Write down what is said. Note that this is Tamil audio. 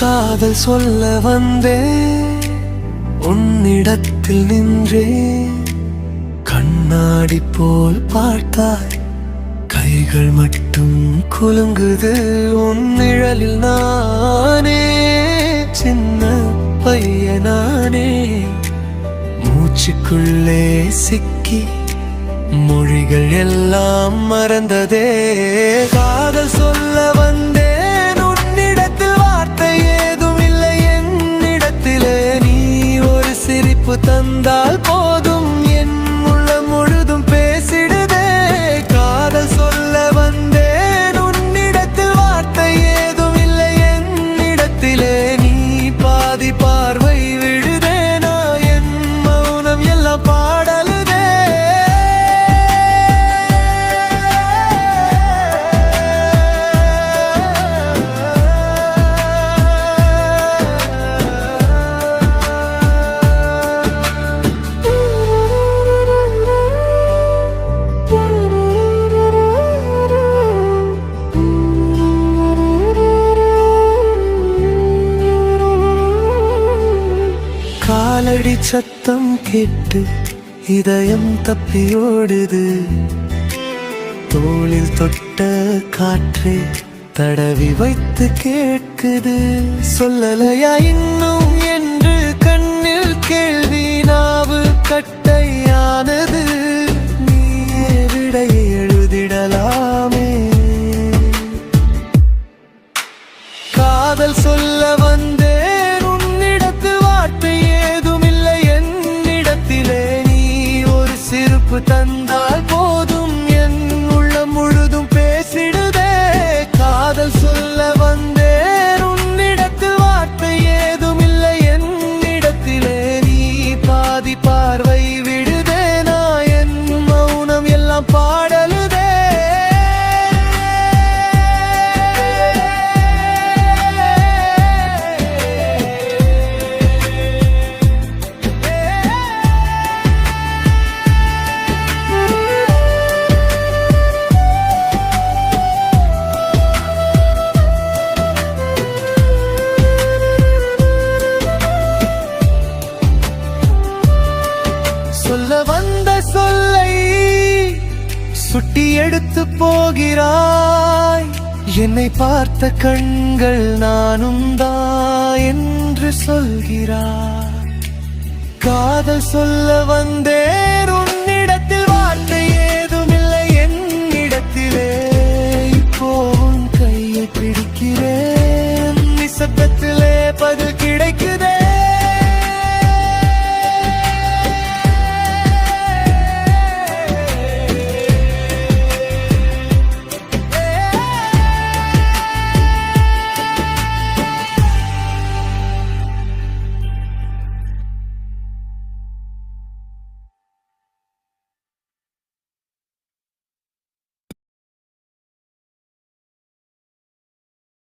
காதல் சொல்ல வந்தே உன்னிடத்தில் நின்றே கண்ணாடி போல் பார்த்தாய். கைகள் மட்டும் குலுங்குது. உன் நிழலில் நானே. சின்ன பையனானே. மூச்சுக்குள்ளே சிக்கி. மொழிகள் எல்லாம் மறந்ததே. காதல் சொல்ல வந்தால் போதும். காலடி சத்தம் கேட்டு இதயம் தப்பியோடுது தோளில் தொட்ட காற்றே தடவி வைத்து கேட்குது. சொல்லலையா இன்னும் என்று கண்ணில் கேள்வி நாவு கட்டையானது. நீயே விடை எழுதிடலாமே. காதல் சொல்ல வந்து சிரிப்பு தந்தால் போதும். என் உள்ளம் முழுதும் பேசிடுதே. காதல் சொல்ல வந்தேன். உன்னிடத்தில் வார்த்தை ஏதும் இல்லை என்னிடத்திலே நீ பாதி பார்வை சொல்ல வந்த சொல்லை சுட்டி எடுத்து போகிறாய். என்னை பார்த்த கண்கள் நானும் தான் என்று சொல்கிறாய். காதல் சொல்ல வந்தேன் உன்னிடத்தில் வார்த்தை ஏதுமில்லை என்னிடத்திலே பதில்